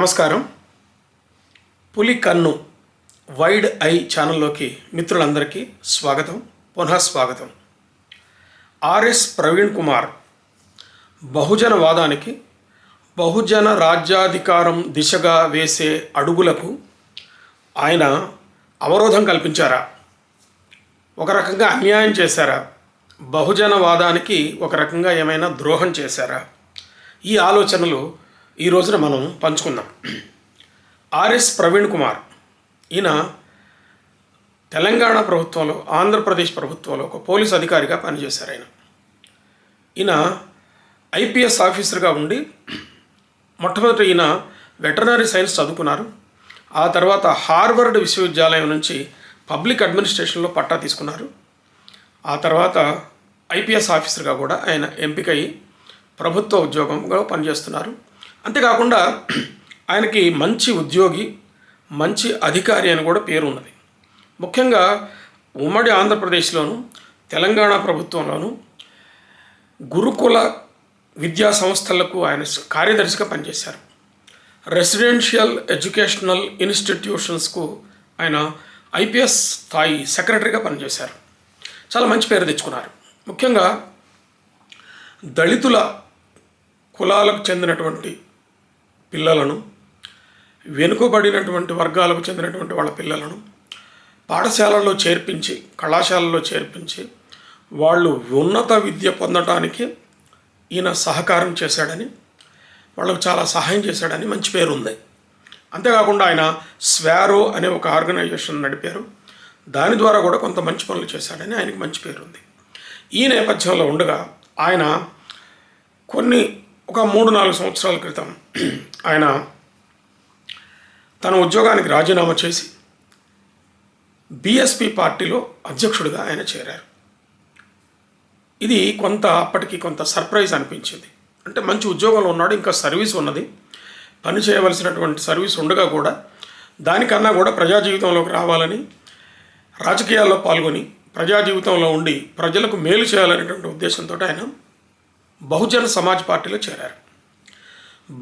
నమస్కారం. పులి కన్ను వైడ్ ఐ ఛానల్లోకి మిత్రులందరికీ స్వాగతం పునః స్వాగతం. ఆర్ఎస్ ప్రవీణ్ కుమార్ బహుజన వాదానికి బహుజన రాజ్యాధికారం దిశగా వేసే అడుగులకు ఆయన అవరోధం కల్పించారా? ఒక రకంగా అన్యాయం చేశారా? బహుజన వాదానికి ఒక రకంగా ఏమైనా ద్రోహం చేశారా? ఈ ఆలోచనలు ఈ రోజున మనం పంచుకుందాం. ఆర్ఎస్ ప్రవీణ్ కుమార్. ఈయన తెలంగాణ ప్రభుత్వంలో ఆంధ్రప్రదేశ్ ప్రభుత్వంలో ఒక పోలీస్ అధికారిగా పనిచేశారు ఆయన. ఈయన ఐపీఎస్ ఆఫీసర్గా ఉండి మొట్టమొదటి ఈయన వెటర్నరీ సైన్స్ చదువుకున్నారు. ఆ తర్వాత హార్వర్డ్ విశ్వవిద్యాలయం నుంచి పబ్లిక్ అడ్మినిస్ట్రేషన్లో పట్టా తీసుకున్నారు. ఆ తర్వాత ఐపీఎస్ ఆఫీసర్గా కూడా ఆయన ఎంపికయ్యి ప్రభుత్వ ఉద్యోగంగా పనిచేస్తున్నారు. అంతేకాకుండా ఆయనకి మంచి ఉద్యోగి మంచి అధికారి అని కూడా పేరు ఉన్నది ముఖ్యంగా ఉమ్మడి ఆంధ్రప్రదేశ్లోను తెలంగాణ ప్రభుత్వంలోను గురుకుల విద్యా సంస్థలకు ఆయన కార్యదర్శిగా పనిచేశారు. రెసిడెన్షియల్ ఎడ్యుకేషనల్ ఇన్స్టిట్యూషన్స్కు ఆయన ఐపీఎస్ స్థాయి సెక్రటరీగా పనిచేశారు. చాలా మంచి పేరు తెచ్చుకున్నారు. ముఖ్యంగా దళితుల కులాలకు చెందినటువంటి పిల్లలను వెనుకబడినటువంటి వర్గాలకు చెందినటువంటి వాళ్ళ పిల్లలను పాఠశాలల్లో చేర్పించి కళాశాలలో చేర్పించి వాళ్ళు ఉన్నత విద్య పొందటానికి ఈయన సహకారం చేశాడని వాళ్ళకు చాలా సహాయం చేశాడని మంచి పేరు ఉంది అంతేకాకుండా ఆయన స్వారో అనే ఒక ఆర్గనైజేషన్ నడిపారు. దాని ద్వారా కూడా కొంత మంచి పనులు చేశాడని ఆయనకి మంచి పేరు ఉంది ఈ నేపథ్యంలో ఉండగా ఆయన కొన్ని ఒక మూడు నాలుగు సంవత్సరాల క్రితం ఆయన తన ఉద్యోగానికి రాజీనామా చేసి బీఎస్పీ పార్టీలో అధ్యక్షుడిగా ఆయన చేరారు. ఇది కొంత అప్పటికి కొంత సర్ప్రైజ్ అనిపించింది. అంటే మంచి ఉద్యోగంలో ఉన్నాడు ఇంకా సర్వీస్ ఉన్నది. పని చేయవలసినటువంటి సర్వీస్ ఉండగా కూడా దానికన్నా కూడా ప్రజా జీవితంలోకి రావాలని రాజకీయాల్లో పాల్గొని ప్రజా జీవితంలో ఉండి ప్రజలకు మేలు చేయాలనేటువంటి ఉద్దేశంతో ఆయన బహుజన సమాజ్ పార్టీలో చేరారు.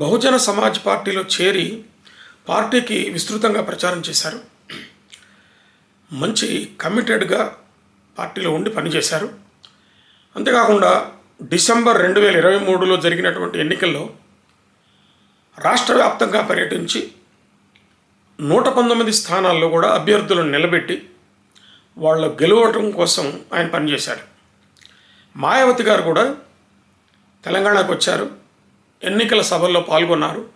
బహుజన సమాజ్ పార్టీలో చేరి పార్టీకి విస్తృతంగా ప్రచారం చేశారు. మంచి కమిటెడ్గా పార్టీలో ఉండి పనిచేశారు. అంతేకాకుండా డిసెంబర్ రెండు వేల ఇరవై మూడులో జరిగినటువంటి ఎన్నికల్లో రాష్ట్ర వ్యాప్తంగా పర్యటించి నూట పంతొమ్మిది స్థానాల్లో కూడా అభ్యర్థులను నిలబెట్టి వాళ్ళు గెలవటం కోసం ఆయన పనిచేశాడు మాయావతి గారు కూడా తెలంగాణకు వచ్చారు. ఎన్నికల సభల్లో పాల్గొన్నారు.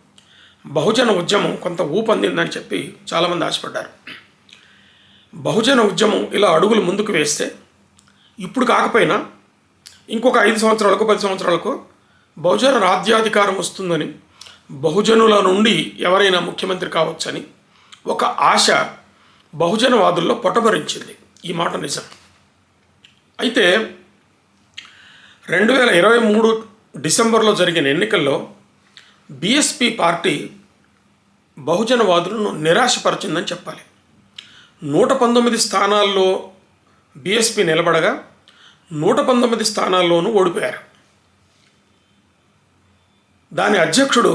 బహుజన ఉద్యమం కొంత ఊపందిందని చెప్పి చాలామంది ఆశపడ్డారు. బహుజన ఉద్యమం ఇలా అడుగులు ముందుకు వేస్తే ఇప్పుడు కాకపోయినా ఇంకొక ఐదు సంవత్సరాలకు పది సంవత్సరాలకు బహుజన రాజ్యాధికారం వస్తుందని బహుజనుల నుండి ఎవరైనా ముఖ్యమంత్రి కావచ్చని ఒక ఆశ బహుజనవాదుల్లో పొటబరించింది ఈ మాట నిజం. అయితే రెండు వేల ఇరవై మూడు డిసెంబర్లో జరిగిన ఎన్నికల్లో బీఎస్పీ పార్టీ బహుజనవాదులను నిరాశపరిచిందని చెప్పాలి. నూట పంతొమ్మిది స్థానాల్లో బీఎస్పీ నిలబడగా నూట పంతొమ్మిది స్థానాల్లోనూ ఓడిపోయారు. దాని అధ్యక్షుడు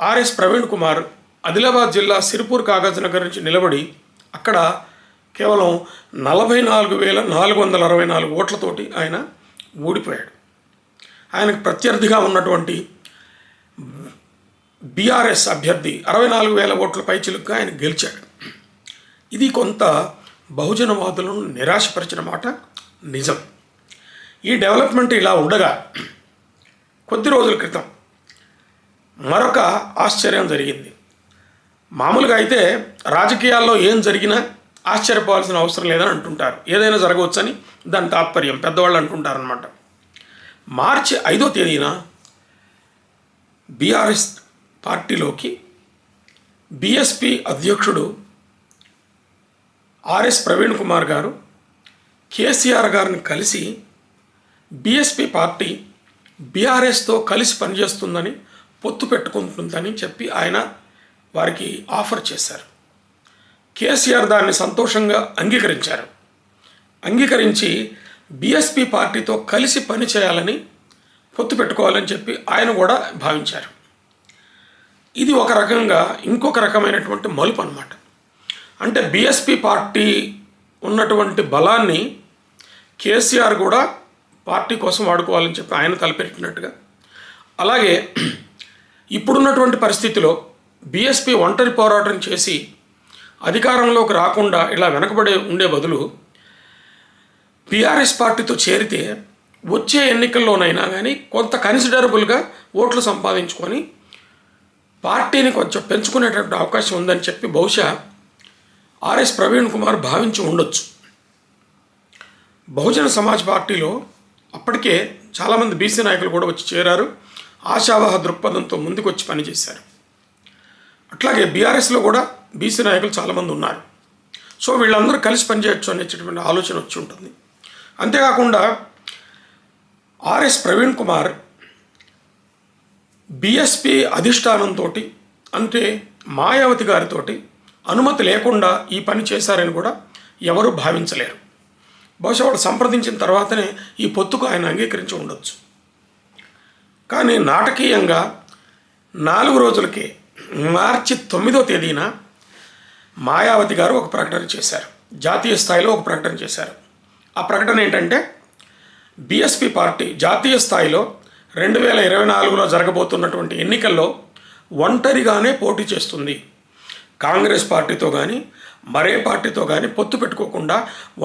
ఆర్ఎస్ ప్రవీణ్ కుమార్ ఆదిలాబాద్ జిల్లా సిరిపూర్ కాగజ్ నగర్ నుంచి నిలబడి అక్కడ కేవలం నలభై నాలుగు వేల నాలుగు వందల అరవై నాలుగు ఓట్లతోటి ఆయన ఓడిపోయాడు ఆయనకు ప్రత్యర్థిగా ఉన్నటువంటి బీఆర్ఎస్ అభ్యర్థి అరవై నాలుగు వేల ఓట్ల పైచిలుగా ఆయన గెలిచాడు. ఇది కొంత బహుజనవాదులను నిరాశపరిచిన మాట నిజం. ఈ డెవలప్మెంట్ ఇలా ఉండగా కొద్ది రోజుల క్రితం మరొక ఆశ్చర్యం జరిగింది. మామూలుగా అయితే రాజకీయాల్లో ఏం జరిగినా ఆశ్చర్యపోవాల్సిన అవసరం లేదని అంటుంటారు. ఏదైనా జరగవచ్చని దాని తాత్పర్యం పెద్దవాళ్ళు అంటుంటారనమాట మార్చి ఐదో తేదీన బీఆర్ఎస్ పార్టీలోకి బీఎస్పీ అధ్యక్షుడు ఆర్ఎస్ ప్రవీణ్ కుమార్ గారు కేసీఆర్ గారిని కలిసి బీఎస్పీ పార్టీ బీఆర్ఎస్తో కలిసి పనిచేస్తుందని పొత్తు పెట్టుకుంటుందని చెప్పి ఆయన వారికి ఆఫర్ చేశారు. కేసీఆర్ దాన్ని సంతోషంగా అంగీకరించారు. అంగీకరించి బీఎస్పీ పార్టీతో కలిసి పని చేయాలని పొత్తు పెట్టుకోవాలని చెప్పి ఆయన కూడా భావించారు. ఇది ఒక రకంగా ఇంకొక రకమైనటువంటి మలుపు అనమాట అంటే బీఎస్పీ పార్టీ ఉన్నటువంటి బలాన్ని కేసీఆర్ కూడా పార్టీ కోసం వాడుకోవాలని చెప్పి ఆయన తలపెట్టినట్టుగా. అలాగే ఇప్పుడున్నటువంటి పరిస్థితిలో బీఎస్పీ ఒంటరి పోరాటం చేసి అధికారంలోకి రాకుండా ఇలా వెనకబడే ఉండే బదులు బీఆర్ఎస్ పార్టీతో చేరితే వచ్చే ఎన్నికల్లోనైనా కానీ కొంత కన్సిడరబుల్గా ఓట్లు సంపాదించుకొని పార్టీని కొంచెం పెంచుకునేటటువంటి అవకాశం ఉందని చెప్పి బహుశా ఆర్ఎస్ ప్రవీణ్ కుమార్ భావించి ఉండొచ్చు. బహుజన సమాజ్ పార్టీలో అప్పటికే చాలామంది బీసీ నాయకులు కూడా వచ్చి చేరారు. ఆశావాహ దృక్పథంతో ముందుకు వచ్చి పనిచేశారు. అట్లాగే బీఆర్ఎస్లో కూడా బీసీ నాయకులు చాలామంది ఉన్నారు. సో వీళ్ళందరూ కలిసి పనిచేయచ్చు అనేటటువంటి ఆలోచన వచ్చి ఉంటుంది. అంతేకాకుండా ఆర్ఎస్ ప్రవీణ్ కుమార్ బీఎస్పీ అధిష్టానంతో అంటే మాయావతి గారితోటి అనుమతి లేకుండా ఈ పని చేశారని కూడా ఎవరూ భావించలేరు. బహుశా వాళ్ళు సంప్రదించిన తర్వాతనే ఈ పొత్తుకు ఆయన అంగీకరించి ఉండొచ్చు. కానీ నాటకీయంగా నాలుగు రోజులకే మార్చి తొమ్మిదో తేదీన మాయావతి గారు ఒక ప్రకటన చేశారు. జాతీయ స్థాయిలో ఒక ప్రకటన చేశారు. ఆ ప్రకటన ఏంటంటే బీఎస్పీ పార్టీ జాతీయ స్థాయిలో రెండు వేల ఇరవై నాలుగులో జరగబోతున్నటువంటి ఎన్నికల్లో ఒంటరిగానే పోటీ చేస్తుంది. కాంగ్రెస్ పార్టీతో కానీ మరే పార్టీతో కానీ పొత్తు పెట్టుకోకుండా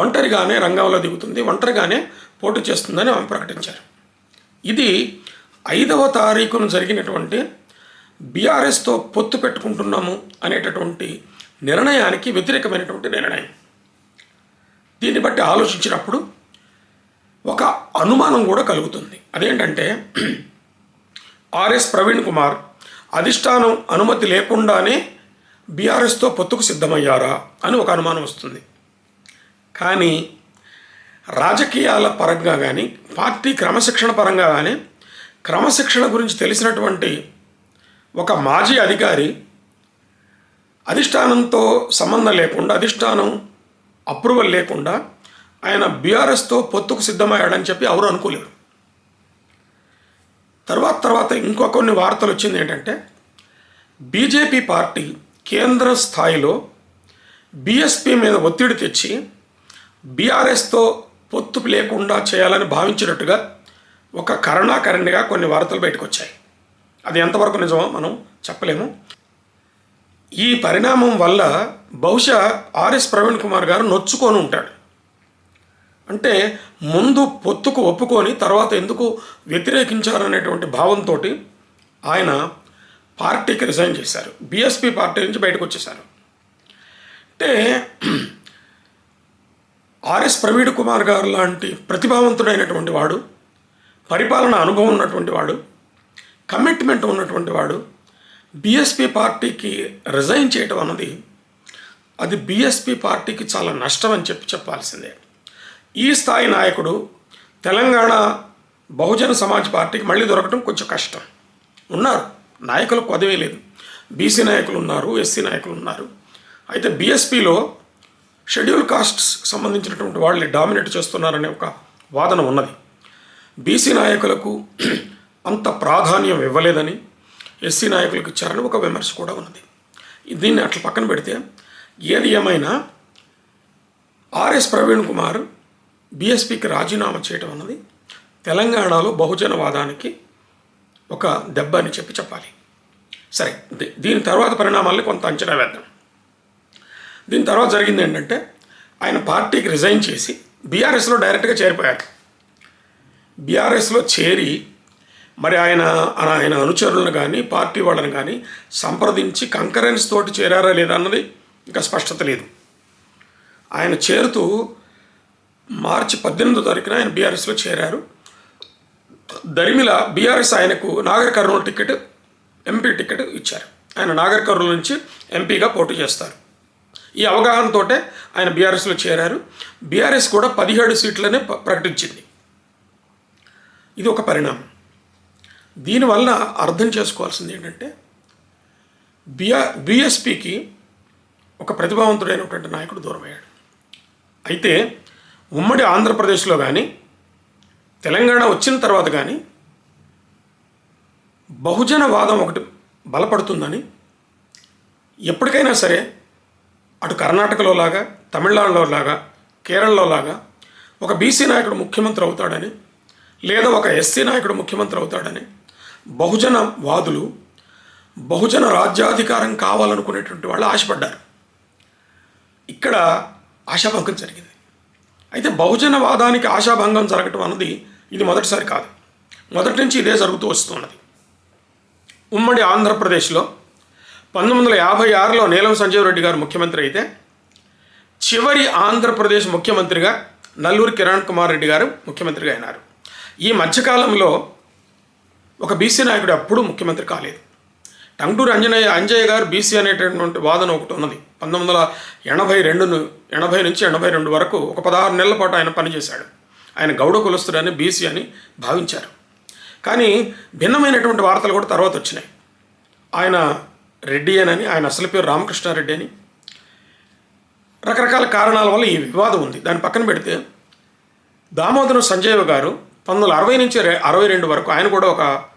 ఒంటరిగానే రంగంలో దిగుతుంది ఒంటరిగానే పోటీ చేస్తుందని ఆమె ప్రకటించారు. ఇది ఐదవ తారీఖున జరిగినటువంటి బీఆర్ఎస్తో పొత్తు పెట్టుకుంటున్నాము అనేటటువంటి నిర్ణయానికి వ్యతిరేకమైనటువంటి నిర్ణయం. దీన్ని బట్టి ఆలోచించినప్పుడు ఒక అనుమానం కూడా కలుగుతుంది. అదేంటంటే ఆర్ఎస్ ప్రవీణ్ కుమార్ అధిష్టానం అనుమతి లేకుండానే బీఆర్ఎస్తో పొత్తుకు సిద్ధమయ్యారా అని ఒక అనుమానం వస్తుంది. కానీ రాజకీయాల పరంగా కానీ పార్టీ క్రమశిక్షణ పరంగా కానీ క్రమశిక్షణ గురించి తెలిసినటువంటి ఒక మాజీ అధికారి అధిష్టానంతో సంబంధం లేకుండా అధిష్టానం అప్రూవల్ లేకుండా ఆయన బీఆర్ఎస్తో పొత్తుకు సిద్ధమయ్యాడని చెప్పి ఎవరు అనుకోలేరు. తర్వాత తర్వాత ఇంకో కొన్ని వార్తలు వచ్చింది ఏంటంటే బీజేపీ పార్టీ కేంద్ర స్థాయిలో బీఎస్పీ మీద ఒత్తిడి తెచ్చి బీఆర్ఎస్తో పొత్తు లేకుండా చేయాలని భావించినట్టుగా ఒక కరుణాకరణిగా కొన్ని వార్తలు బయటకు వచ్చాయి. అది ఎంతవరకు నిజమో మనం చెప్పలేము. ఈ పరిణామం వల్ల బహుశా ఆర్ఎస్ ప్రవీణ్ కుమార్ గారు నొచ్చుకొని ఉంటాడు. అంటే ముందు పొత్తుకు ఒప్పుకొని తర్వాత ఎందుకు వ్యతిరేకించారనేటువంటి భావంతో ఆయన పార్టీకి రిజైన్ చేశారు. బీఎస్పీ పార్టీ నుంచి బయటకు వచ్చేశారు. అంటే ఆర్ఎస్ ప్రవీణ్ కుమార్ గారు లాంటి ప్రతిభావంతుడైనటువంటి వాడు పరిపాలన అనుభవం ఉన్నటువంటి వాడు కమిట్మెంట్ ఉన్నటువంటి వాడు బీఎస్పీ పార్టీకి రిజైన్ చేయటం అన్నది అది బీఎస్పీ పార్టీకి చాలా నష్టం అని చెప్పి చెప్పాల్సిందే. ఈ స్థాయి నాయకుడు తెలంగాణ బహుజన సమాజ్ పార్టీకి మళ్ళీ దొరకడం కొంచెం కష్టం. ఉన్నారు. నాయకులు కొదవే లేదు. బీసీ నాయకులు ఉన్నారు ఎస్సీ నాయకులు ఉన్నారు. అయితే బీఎస్పీలో షెడ్యూల్ కాస్ట్స్ సంబంధించినటువంటి వాళ్ళని డామినేట్ చేస్తున్నారనే ఒక వాదన ఉన్నది. బీసీ నాయకులకు అంత ప్రాధాన్యం ఇవ్వలేదని ఎస్సీ నాయకులకు ఇచ్చారని ఒక విమర్శ కూడా ఉన్నది. దీన్ని అట్లా పక్కన పెడితే ఏది ఏమైనా ఆర్ఎస్ ప్రవీణ్ కుమార్ బీఎస్పీకి రాజీనామా చేయటం అన్నది తెలంగాణలో బహుజనవాదానికి ఒక దెబ్బ అని చెప్పి చెప్పాలి. సరే దీని తర్వాత పరిణామాల్ని కొంత అంచనా వేద్దాం. దీని తర్వాత జరిగింది ఏంటంటే ఆయన పార్టీకి రిజైన్ చేసి బీఆర్ఎస్లో డైరెక్ట్గా చేరిపోయారు. బీఆర్ఎస్లో చేరి మరి ఆయన ఆయన అనుచరులను కానీ పార్టీ వాళ్ళని కానీ సంప్రదించి కంకరెన్స్ తోటి చేరారా లేదా అన్నది ఇంకా స్పష్టత లేదు. ఆయన చేరుతూ మార్చి పద్దెనిమిదో తారీఖున ఆయన బీఆర్ఎస్లో చేరారు. దరిమిల బీఆర్ఎస్ ఆయనకు Nagar Kurnool ticket MP ticket ఇచ్చారు. ఆయన నాగర్ కర్నూలు నుంచి ఎంపీగా పోటీ చేస్తారు. ఈ అవగాహనతోటే ఆయన బీఆర్ఎస్లో చేరారు. బీఆర్ఎస్ కూడా పదిహేడు సీట్లనే ప్రకటించింది. ఇది ఒక పరిణామం. దీనివల్ల అర్థం చేసుకోవాల్సింది ఏంటంటే బిఆ బీఎస్పీకి ఒక ప్రతిభావంతుడైనటువంటి నాయకుడు దూరమయ్యాడు. అయితే ఉమ్మడి ఆంధ్రప్రదేశ్లో కానీ తెలంగాణ వచ్చిన తర్వాత కానీ బహుజన వాదం ఒకటి బలపడుతుందని ఎప్పటికైనా సరే అటు కర్ణాటకలో లాగా తమిళనాడులో లాగా కేరళలో లాగా ఒక బీసీ నాయకుడు ముఖ్యమంత్రి అవుతాడని లేదా ఒక ఎస్సీ నాయకుడు ముఖ్యమంత్రి అవుతాడని బహుజన వాదులు బహుజన రాజ్యాధికారం కావాలనుకునేటువంటి వాళ్ళు ఆశపడ్డారు. ఇక్కడ ఆశాభంగం జరిగింది. అయితే బహుజన వాదానికి ఆశాభంగం జరగటం అన్నది ఇది మొదటిసారి కాదు. మొదటి నుంచి ఇదే జరుగుతూ వస్తున్నది. ఉమ్మడి ఆంధ్రప్రదేశ్లో పంతొమ్మిది వందల యాభై ఆరులో నీలం సంజీవ్ రెడ్డి గారు ముఖ్యమంత్రి అయితే చివరి ఆంధ్రప్రదేశ్ ముఖ్యమంత్రిగా నల్లూరి కిరణ్ కుమార్ రెడ్డి గారు ముఖ్యమంత్రిగా అయినారు. ఈ మధ్యకాలంలో ఒక బీసీ నాయకుడు అప్పుడు ముఖ్యమంత్రి కాలేదు. టంగుటూరు అంజనయ్య అంజయ్య గారు బీసీ అనేటటువంటి వాదన ఒకటి ఉన్నది. పంతొమ్మిది వందల ఎనభై రెండును ఎనభై నుంచి ఎనభై రెండు వరకు ఒక పదహారు నెలల పాటు ఆయన పనిచేశాడు. ఆయన గౌడ కులస్తుడని బీసీ అని భావించారు. కానీ భిన్నమైనటువంటి వార్తలు కూడా తర్వాత వచ్చినాయి. ఆయన రెడ్డి అని ఆయన అసలు పేరు రామకృష్ణారెడ్డి అని. రకరకాల కారణాల వల్ల ఈ వివాదం ఉంది. దాన్ని పక్కన పెడితే దామోదరం సంజయ్ గారు పంతొమ్మిది వందల అరవై నుంచి అరవై రెండు వరకు ఆయన కూడా ఒక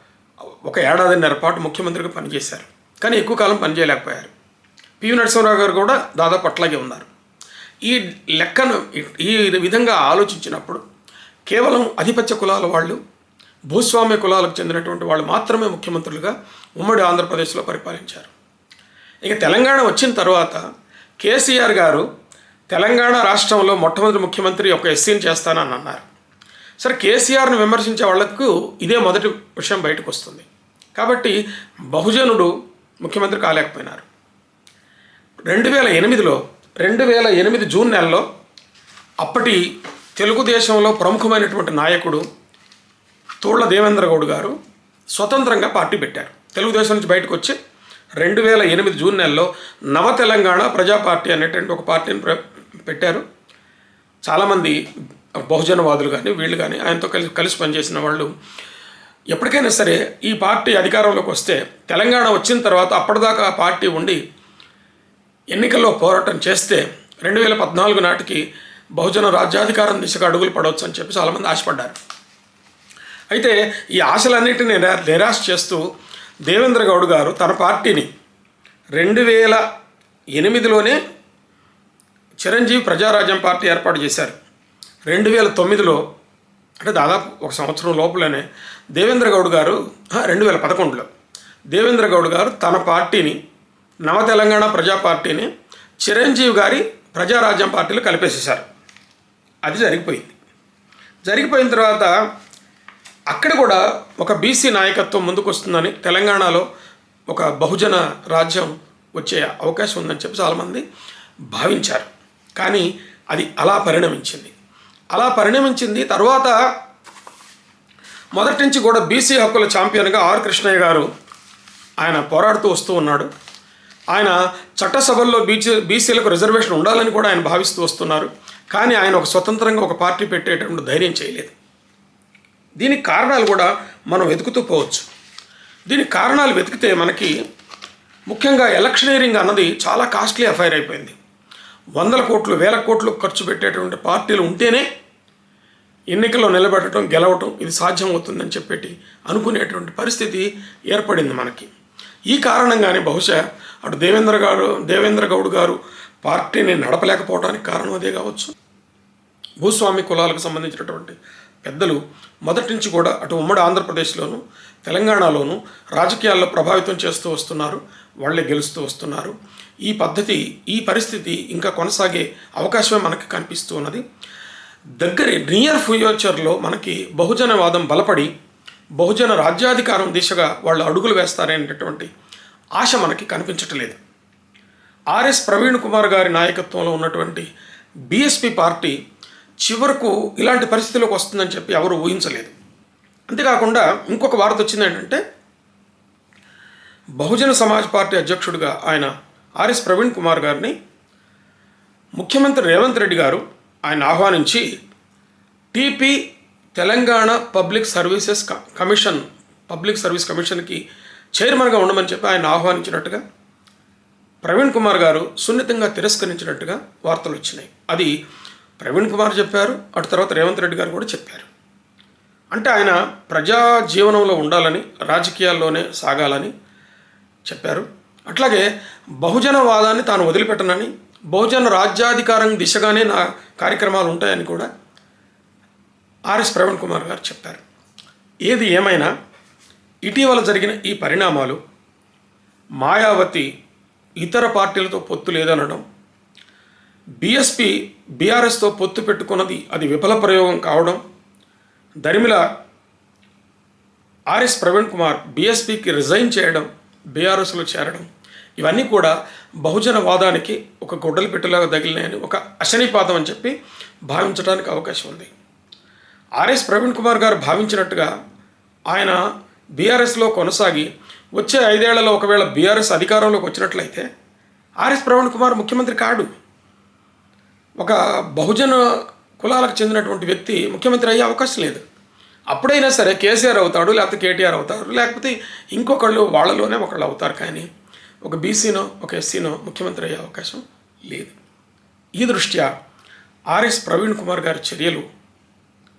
ఒక ఏడాదిన్నర పాటు ముఖ్యమంత్రిగా పనిచేశారు. కానీ ఎక్కువ కాలం పనిచేయలేకపోయారు. పివి నరసింహరావు గారు కూడా దాదాపు అట్లాగే ఉన్నారు. ఈ లెక్కను ఈ- విధంగా ఆలోచించినప్పుడు కేవలం ఆధిపత్య కులాల వాళ్ళు భూస్వామ్య కులాలకు చెందినటువంటి వాళ్ళు మాత్రమే ముఖ్యమంత్రులుగా ఉమ్మడి ఆంధ్రప్రదేశ్లో పరిపాలించారు. ఇక తెలంగాణ వచ్చిన తర్వాత కేసీఆర్ గారు తెలంగాణ రాష్ట్రంలో మొట్టమొదటి ముఖ్యమంత్రి ఒక ఎస్సీని చేస్తానని అన్నారు. సరే కేసీఆర్ని విమర్శించే వాళ్ళకు ఇదే మొదటి విషయం బయటకు వస్తుంది. కాబట్టి బహుజనుడు ముఖ్యమంత్రి కాలేకపోయినారు. రెండు వేల ఎనిమిదిలో రెండు వేల ఎనిమిది జూన్ నెలలో అప్పటి తెలుగుదేశంలో ప్రముఖమైనటువంటి నాయకుడు తోళ్ళ దేవేంద్రగౌడ్ గారు స్వతంత్రంగా పార్టీ పెట్టారు. తెలుగుదేశం నుంచి బయటకు వచ్చి రెండు వేల ఎనిమిది జూన్ నెలలో నవ తెలంగాణ ప్రజా పార్టీ అనేటువంటి ఒక పార్టీని పెట్టారు. చాలామంది బహుజనవాదులు కానీ వీళ్ళు కానీ ఆయనతో కలిసి కలిసి పనిచేసిన వాళ్ళు ఎప్పటికైనా సరే ఈ పార్టీ అధికారంలోకి వస్తే తెలంగాణ వచ్చిన తర్వాత అప్పటిదాకా ఆ పార్టీ ఉండి ఎన్నికల్లో పోరాటం చేస్తే రెండు వేల పద్నాలుగు నాటికి బహుజన రాజ్యాధికారం దిశగా అడుగులు పడవచ్చు అని చెప్పి చాలామంది ఆశపడ్డారు. అయితే ఈ ఆశలన్నిటిని నిరాశ చేస్తూ దేవేంద్ర గౌడ్ గారు తన పార్టీని రెండు వేల ఎనిమిదిలోనే చిరంజీవి ప్రజారాజ్యం పార్టీ ఏర్పాటు చేశారు. రెండు వేల తొమ్మిదిలో అంటే దాదాపు ఒక సంవత్సరం లోపలనే దేవేంద్ర గౌడ్ గారు రెండు వేల పదకొండులో దేవేంద్ర గౌడ్ గారు తన పార్టీని నవ తెలంగాణ ప్రజా పార్టీని చిరంజీవి గారి ప్రజారాజ్యం పార్టీలో కలిపేసేశారు. అది జరిగిపోయింది. జరిగిపోయిన తర్వాత అక్కడ కూడా ఒక బీసీ నాయకత్వం ముందుకు వస్తుందని తెలంగాణలో ఒక బహుజన రాజ్యం వచ్చే అవకాశం ఉందని చెప్పి చాలామంది భావించారు. కానీ అది అలా పరిణమించింది. అలా పరిణమించింది. తర్వాత మొదటి నుంచి కూడా బీసీ హక్కుల ఛాంపియన్గా ఆర్ కృష్ణయ్య గారు ఆయన పోరాడుతూ వస్తూ ఉన్నాడు. ఆయన చట్టసభల్లో బీసీ బీసీలకు రిజర్వేషన్ ఉండాలని కూడా ఆయన భావిస్తూ వస్తున్నారు. కానీ ఆయన ఒక స్వతంత్రంగా ఒక పార్టీ పెట్టేటటువంటి ధైర్యం చేయలేదు. దీనికి కారణాలు కూడా మనం వెతుకుతూ పోవచ్చు. దీనికి కారణాలు వెతికితే మనకి ముఖ్యంగా ఎలక్షనీరింగ్ అన్నది చాలా కాస్ట్లీ అఫైర్ అయిపోయింది. వందల కోట్లు వేల కోట్లు ఖర్చు పెట్టేటువంటి పార్టీలు ఉంటేనే ఎన్నికల్లో నిలబెట్టడం గెలవటం ఇది సాధ్యం అవుతుందని చెప్పేటి అనుకునేటువంటి పరిస్థితి ఏర్పడింది మనకి. ఈ కారణంగానే బహుశా అటు దేవేంద్ర గారు దేవేంద్ర గౌడ్ గారు పార్టీని నడపలేకపోవడానికి కారణం అదే కావచ్చు. భూస్వామి కులాలకు సంబంధించినటువంటి పెద్దలు మొదటి నుంచి కూడా అటు ఉమ్మడి ఆంధ్రప్రదేశ్లోను తెలంగాణలోను రాజకీయాల్లో ప్రభావితం చేస్తూ వస్తున్నారు వాళ్ళే గెలుస్తూ వస్తున్నారు. ఈ పద్ధతి ఈ పరిస్థితి ఇంకా కొనసాగే అవకాశమే మనకి కనిపిస్తూ ఉన్నది. దగ్గరి నియర్ ఫ్యూచర్లో మనకి బహుజనవాదం బలపడి బహుజన రాజ్యాధికారం దిశగా వాళ్ళు అడుగులు వేస్తారనేటటువంటి ఆశ మనకి కనిపించట్లేదు. ఆర్ఎస్ ప్రవీణ్ కుమార్ గారి నాయకత్వంలో ఉన్నటువంటి బీఎస్పీ పార్టీ చివరకు ఇలాంటి పరిస్థితిలోకి వస్తుందని చెప్పి ఎవరు ఊహించలేదు. అంతేకాకుండా ఇంకొక వార్త వచ్చింది ఏంటంటే బహుజన సమాజ్ పార్టీ అధ్యక్షుడిగా ఆయన ఆర్ఎస్ ప్రవీణ్ కుమార్ గారిని ముఖ్యమంత్రి రేవంత్ రెడ్డి గారు ఆయన ఆహ్వానించి టీపీ తెలంగాణ పబ్లిక్ సర్వీసెస్ క- కమిషన్ పబ్లిక్ సర్వీస్ కమిషన్కి చైర్మన్గా ఉండమని చెప్పి ఆయన ఆహ్వానించినట్టుగా ప్రవీణ్ కుమార్ గారు సున్నితంగా తిరస్కరించినట్టుగా వార్తలు వచ్చినాయి. అది ప్రవీణ్ కుమార్ చెప్పారు అటు తర్వాత రేవంత్ రెడ్డి గారు కూడా చెప్పారు. అంటే ఆయన ప్రజా జీవనంలో ఉండాలని రాజకీయాల్లోనే సాగాలని చెప్పారు. అట్లాగే బహుజన వాదాన్ని తాను వదిలిపెట్టనని బహుజన రాజ్యాధికారం దిశగానే నా కార్యక్రమాలు ఉంటాయని కూడా ఆర్ఎస్ ప్రవీణ్ కుమార్ గారు చెప్పారు. ఏది ఏమైనా ఇటీవల జరిగిన ఈ పరిణామాలు మాయావతి ఇతర పార్టీలతో పొత్తు లేదనడం బీఎస్పీ బీఆర్ఎస్తో పొత్తు పెట్టుకున్నది అది విఫల ప్రయోగం కావడం దరిమిల ఆర్ఎస్ ప్రవీణ్ కుమార్ బీఎస్పీకి రిజైన్ చేయడం బీఆర్ఎస్లో చేరడం ఇవన్నీ కూడా బహుజన వాదానికి ఒక గొడ్డలి పెట్టెలాగా తగిలినాయని ఒక అశనిపాతం అని చెప్పి భావించడానికి అవకాశం ఉంది. ఆర్ఎస్ ప్రవీణ్ కుమార్ గారు భావించినట్టుగా ఆయన బీఆర్ఎస్లో కొనసాగి వచ్చే ఐదేళ్ళలో ఒకవేళ బీఆర్ఎస్ అధికారంలోకి వచ్చినట్లయితే ఆర్ఎస్ ప్రవీణ్ కుమార్ ముఖ్యమంత్రి కాడు. ఒక బహుజన కులాలకు చెందినటువంటి వ్యక్తి ముఖ్యమంత్రి అయ్యే అవకాశం లేదు. అప్పుడైనా సరే కేసీఆర్ అవుతాడు లేకపోతే కేటీఆర్ అవుతారు లేకపోతే ఇంకొకళ్ళు వాళ్ళలోనే ఒకళ్ళు అవుతారు కానీ ఒక బీసీనో ఒక ఎస్సీనో ముఖ్యమంత్రి అయ్యే అవకాశం లేదు. ఈ దృష్ట్యా ఆర్ఎస్ ప్రవీణ్ కుమార్ గారి చర్యలు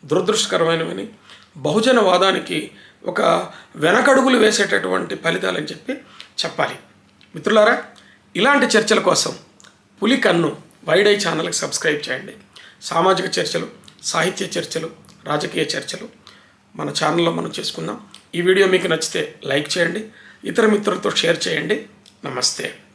దురదృష్టకరమైనవని బహుజన వాదానికి ఒక వెనకడుగులు వేసేటటువంటి ఫలితాలని చెప్పి చెప్పాలి. మిత్రులారా ఇలాంటి చర్చల కోసం పులి కన్ను వైడై ఛానల్కి సబ్స్క్రైబ్ చేయండి. సామాజిక చర్చలు సాహిత్య చర్చలు రాజకీయ చర్చలు మన ఛానల్లో మనం చేసుకుందాం. ఈ వీడియో మీకు నచ్చితే లైక్ చేయండి ఇతర మిత్రులతో షేర్ చేయండి. नमस्ते।